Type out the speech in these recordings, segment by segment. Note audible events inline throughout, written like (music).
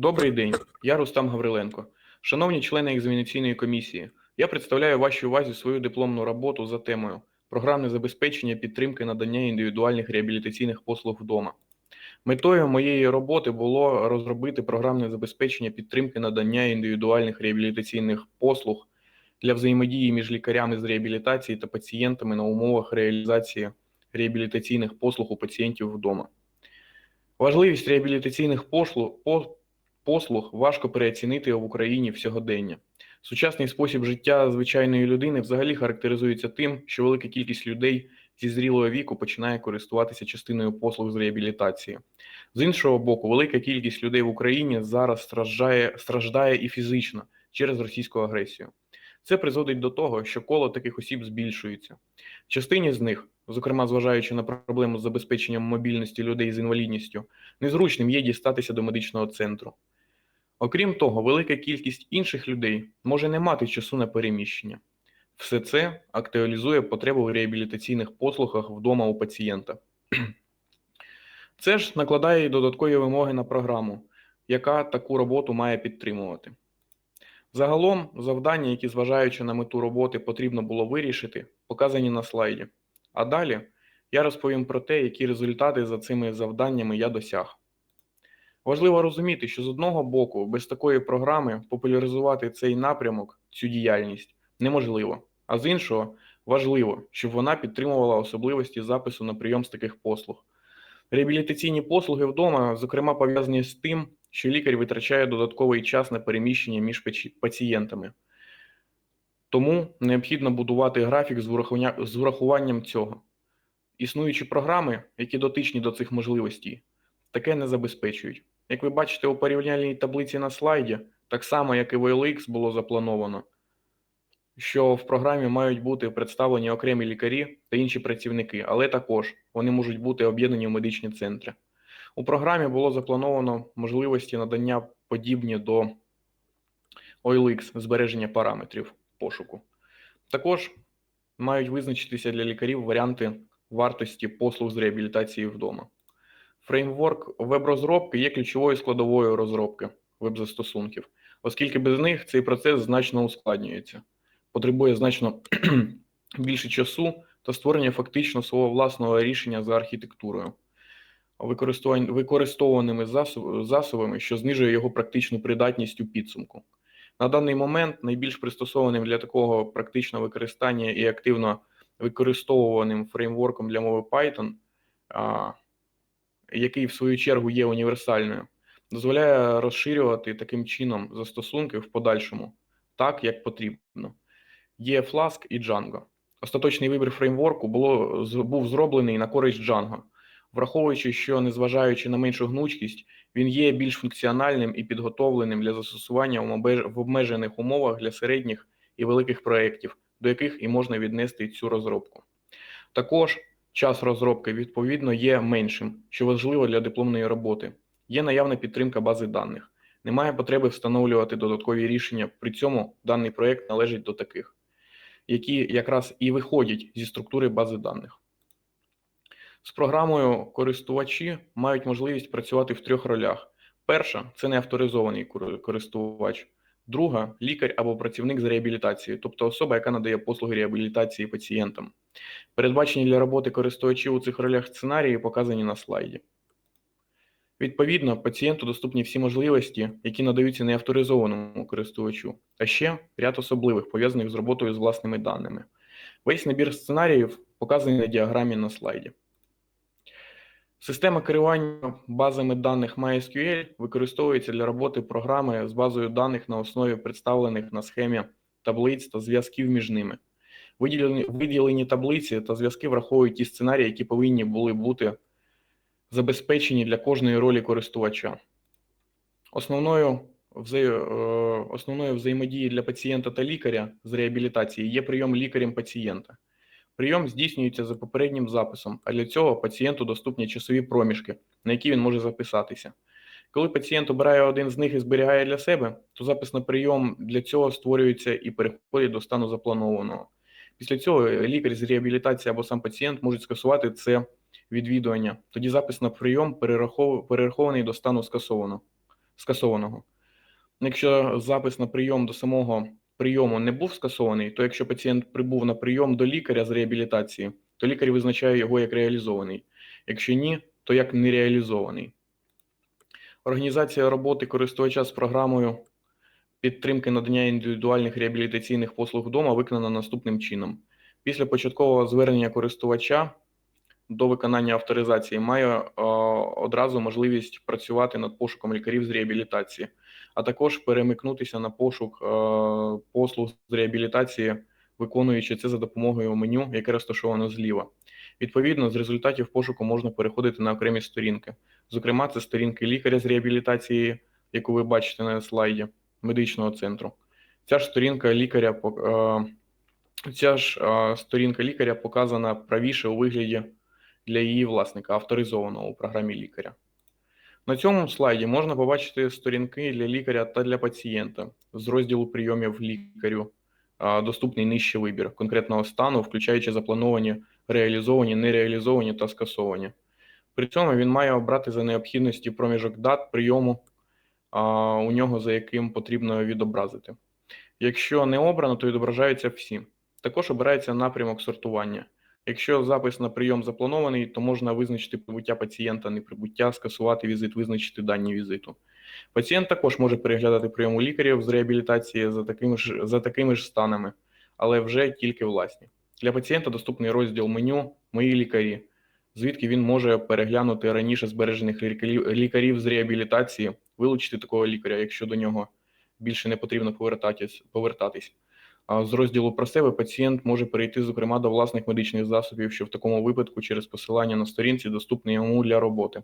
Добрий день, я Рустам Гавриленко. Шановні члени екзаменаційної комісії, я представляю вашій увазі свою дипломну роботу за темою Програмне забезпечення підтримки надання індивідуальних реабілітаційних послуг вдома. Метою моєї роботи було розробити програмне забезпечення підтримки надання індивідуальних реабілітаційних послуг для взаємодії між лікарями з реабілітації та пацієнтами на умовах реалізації реабілітаційних послуг у пацієнтів вдома. Важливість реабілітаційних послуг, по- послуг важко переоцінити в Україні в сьогодення. Сучасний спосіб життя звичайної людини взагалі характеризується тим, що велика кількість людей зі зрілого віку починає користуватися частиною послуг з реабілітації. З іншого боку, велика кількість людей в Україні зараз страждає, страждає і фізично через російську агресію. Це призводить до того, що коло таких осіб збільшується. Частині з них, зокрема зважаючи на проблему з забезпеченням мобільності людей з інвалідністю, незручним є дістатися до медичного центру. Окрім того, велика кількість інших людей може не мати часу на переміщення. Все це актуалізує потребу в реабілітаційних послугах вдома у пацієнта. Це ж накладає і додаткові вимоги на програму, яка таку роботу має підтримувати. Загалом, завдання, які, зважаючи на мету роботи, потрібно було вирішити, показані на слайді. А далі я розповім про те, які результати за цими завданнями я досяг. Важливо розуміти, що з одного боку, без такої програми популяризувати цей напрямок, цю діяльність неможливо, а з іншого важливо, щоб вона підтримувала особливості запису на прийом з таких послуг. Реабілітаційні послуги вдома, зокрема, пов'язані з тим, що лікар витрачає додатковий час на переміщення між пацієнтами. Тому необхідно будувати графік з врахуванням цього. Існуючі програми, які дотичні до цих можливостей, таке не забезпечують. Як ви бачите у порівняльній таблиці на слайді, так само, як і в OLX було заплановано, що в програмі мають бути представлені окремі лікарі та інші працівники, але також вони можуть бути об'єднані в медичні центри. У програмі було заплановано можливості надання подібні до OLX збереження параметрів пошуку. Також мають визначитися для лікарів варіанти вартості послуг з реабілітації вдома. Фреймворк веб-розробки є ключовою складовою розробки веб-застосунків, оскільки без них цей процес значно ускладнюється, потребує значно (clears throat) більше часу та створення фактично свого власного рішення за архітектурою, використовуваними засобами, що знижує його практичну придатність у підсумку. На даний момент найбільш пристосованим для такого практичного використання і активно використовуваним фреймворком для мови Python, який в свою чергу є універсальною, дозволяє розширювати таким чином застосунки в подальшому, так як потрібно. Є Flask і Django. Остаточний вибір фреймворку було, був зроблений на користь Django, враховуючи, що незважаючи на меншу гнучкість, він є більш функціональним і підготовленим для застосування в обмежених умовах для середніх і великих проєктів, до яких і можна віднести цю розробку. Також час розробки відповідно є меншим, що важливо для дипломної роботи. Є наявна підтримка бази даних. Немає потреби встановлювати додаткові рішення. При цьому даний проєкт належить до таких, які якраз і виходять зі структури бази даних. З програмою користувачі мають можливість працювати в трьох ролях. Перша це неавторизований кор- користувач. Друга лікар або працівник з реабілітації, тобто особа, яка надає послуги реабілітації пацієнтам. Передбачені для роботи користувачів у цих ролях сценарії показані на слайді. Відповідно, пацієнту доступні всі можливості, які надаються неавторизованому користувачу, а ще ряд особливих, пов'язаних з роботою з власними даними. Весь набір сценаріїв показаний на діаграмі на слайді. Система керування базами даних MySQL використовується для роботи програми з базою даних на основі представлених на схемі таблиць та зв'язків між ними. Виділені, виділені таблиці та зв'язки враховують ті сценарії, які повинні були бути забезпечені для кожної ролі користувача. Основною, е, основною взаємодії для пацієнта та лікаря з реабілітації є прийом лікарем пацієнта. Прийом здійснюється за попереднім записом, а для цього пацієнту доступні часові проміжки, на які він може записатися. Коли пацієнт обирає один з них і зберігає для себе, то запис на прийом для цього створюється і переходить до стану запланованого. Після цього лікар з реабілітації або сам пацієнт можуть скасувати це відвідування. Тоді запис на прийом перерахов- перерахований до стану скасовано. скасованого. Якщо запис на прийом до самого прийому не був скасований, то якщо пацієнт прибув на прийом до лікаря з реабілітації, то лікар визначає його як реалізований. Якщо ні, то як нереалізований. Організація роботи користувача з програмою підтримки надання індивідуальних реабілітаційних послуг вдома виконана наступним чином. Після початкового звернення користувача до виконання авторизації має е, одразу можливість працювати над пошуком лікарів з реабілітації, а також перемикнутися на пошук е, послуг з реабілітації, виконуючи це за допомогою меню, яке розташовано зліва. Відповідно, з результатів пошуку можна переходити на окремі сторінки. Зокрема, це сторінки лікаря з реабілітації, яку ви бачите на слайді медичного центру. Ця ж сторінка лікаря е, ця ж е, сторінка лікаря показана правіше у вигляді для її власника, авторизованого у програмі лікаря. На цьому слайді можна побачити сторінки для лікаря та для пацієнта з розділу прийомів лікарю, доступний нижче вибір конкретного стану, включаючи заплановані, реалізовані, нереалізовані та скасовані. При цьому він має обрати за необхідності проміжок дат прийому у нього, за яким потрібно відобразити. Якщо не обрано, то відображаються всі. Також обирається напрямок сортування. Якщо запис на прийом запланований, то можна визначити прибуття пацієнта, неприбуття, скасувати візит, визначити дані візиту. Пацієнт також може переглядати прийом у лікарів з реабілітації за такими ж, за такими ж станами, але вже тільки власні. Для пацієнта доступний розділ меню Мої лікарі, звідки він може переглянути раніше збережених лікарів, з реабілітації, вилучити такого лікаря, якщо до нього більше не потрібно повертатись. повертатись. З розділу про себе пацієнт може перейти, зокрема, до власних медичних засобів, що в такому випадку через посилання на сторінці доступне йому для роботи.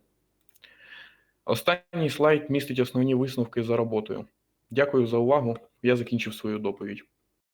Останній слайд містить основні висновки за роботою. Дякую за увагу. Я закінчив свою доповідь.